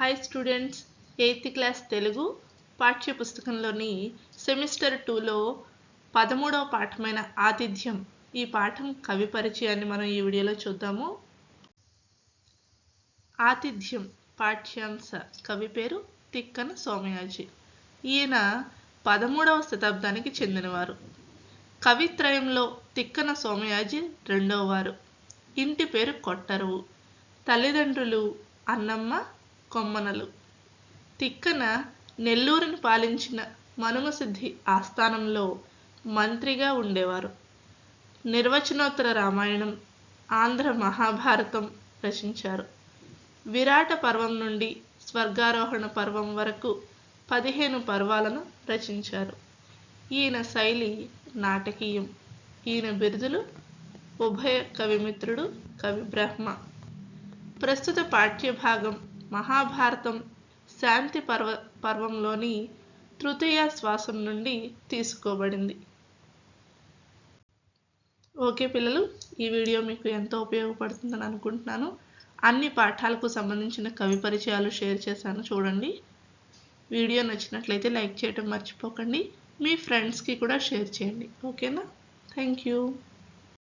Hi students eighth class Telugu పాఠ్య పుస్తకంలోని semester టూలో పదమూడవ పాఠమైన ఆతిథ్యం. ఈ పాఠం కవి పరిచయాన్ని మనం ఈ వీడియోలో చూద్దాము. ఆతిథ్యం పాఠ్యాంశ. కవి పేరు తిక్కన సోమయాజి ఈయన పదమూడవ శతాబ్దానికి చెందినవారు. కవిత్రయంలో తిక్కన సోమయాజి రెండవ వారు ఇంటి పేరు కొట్టరువు. తల్లిదండ్రులు అన్నమ్మ కొమ్మనలు. తిక్కన నెల్లూరును పాలించిన మనుమసిద్ధి ఆస్థానంలో మంత్రిగా ఉండేవారు. నిర్వచనోత్తర రామాయణం ఆంధ్ర మహాభారతం రచించారు. విరాట పర్వం నుండి స్వర్గారోహణ పర్వం వరకు పదిహేను పర్వాలను రచించారు. ఈయన శైలి నాటకీయం. ఈయన బిరుదులు ఉభయ కవిమిత్రుడు కవి బ్రహ్మ. ప్రస్తుత పాఠ్యభాగం మహాభారతం శాంతి పర్వ పర్వంలోని తృతీయ శ్వాసం నుండి తీసుకోబడింది. ఓకే పిల్లలు ఈ వీడియో మీకు ఎంతో ఉపయోగపడుతుందని అనుకుంటున్నాను. అన్ని పాఠాలకు సంబంధించిన కవి పరిచయాలు షేర్ చేశాను చూడండి. వీడియో నచ్చినట్లయితే లైక్ చేయడం మర్చిపోకండి. మీ ఫ్రెండ్స్కి కూడా షేర్ చేయండి. ఓకేనా? Thank you.